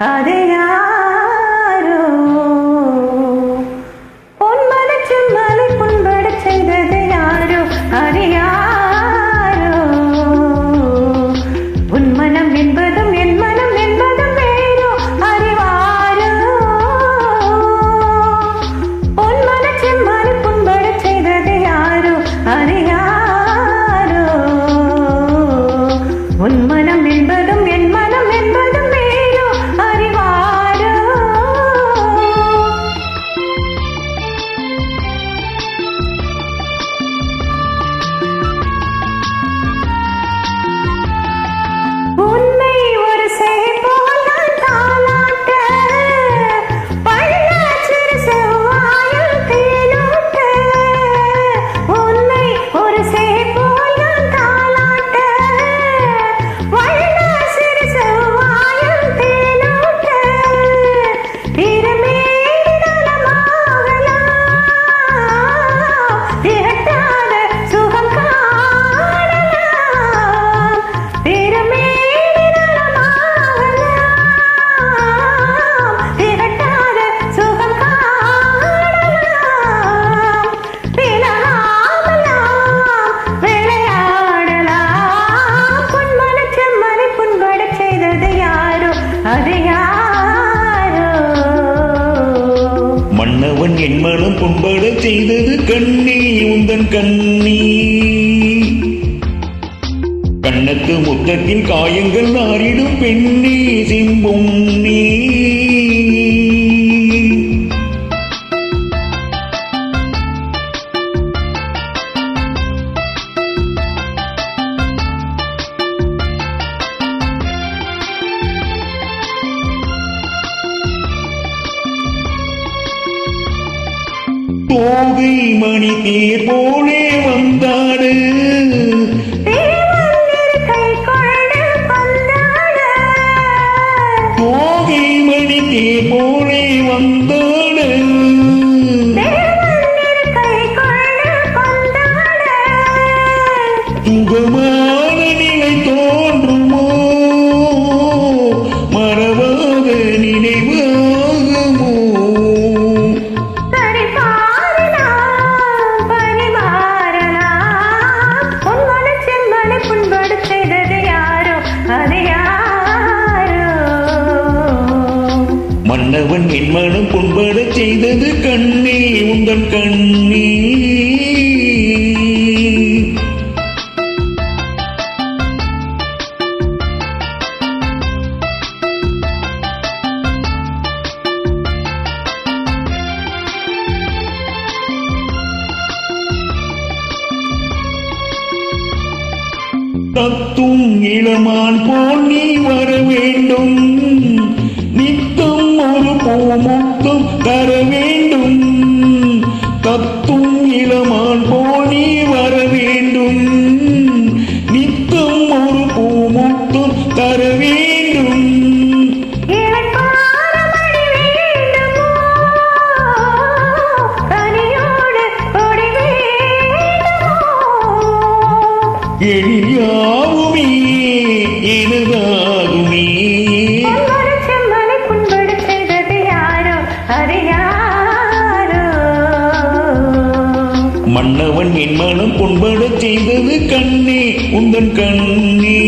அதே என் மனம் புண்பட செய்தது கண்ணி உந்தன் கண்ணி கண்ணத்து முத்தத்தில் காயங்கள் ஆறிடும் பெண்ணி சிம்பும் நீ. கோவை மணி தேர் போலே வந்தாடு. கணவன் என் மனம் புண்பட செய்தது கண்ணே உந்தன் கண்ணே கத்தும் இளமான் போல் நீ வர வேண்டும். தத்தும் தர வேண்டும். தத்தும் இளமான் போனி வர வேண்டும். நித்தம் ஒரு பூமுத்தும் தர வேண்டும். எளியாவுமே எனதாகுமே கண்ணவன் என் மனம் பொன்பட செய்தது கண்ணே உந்தன் கண்ணே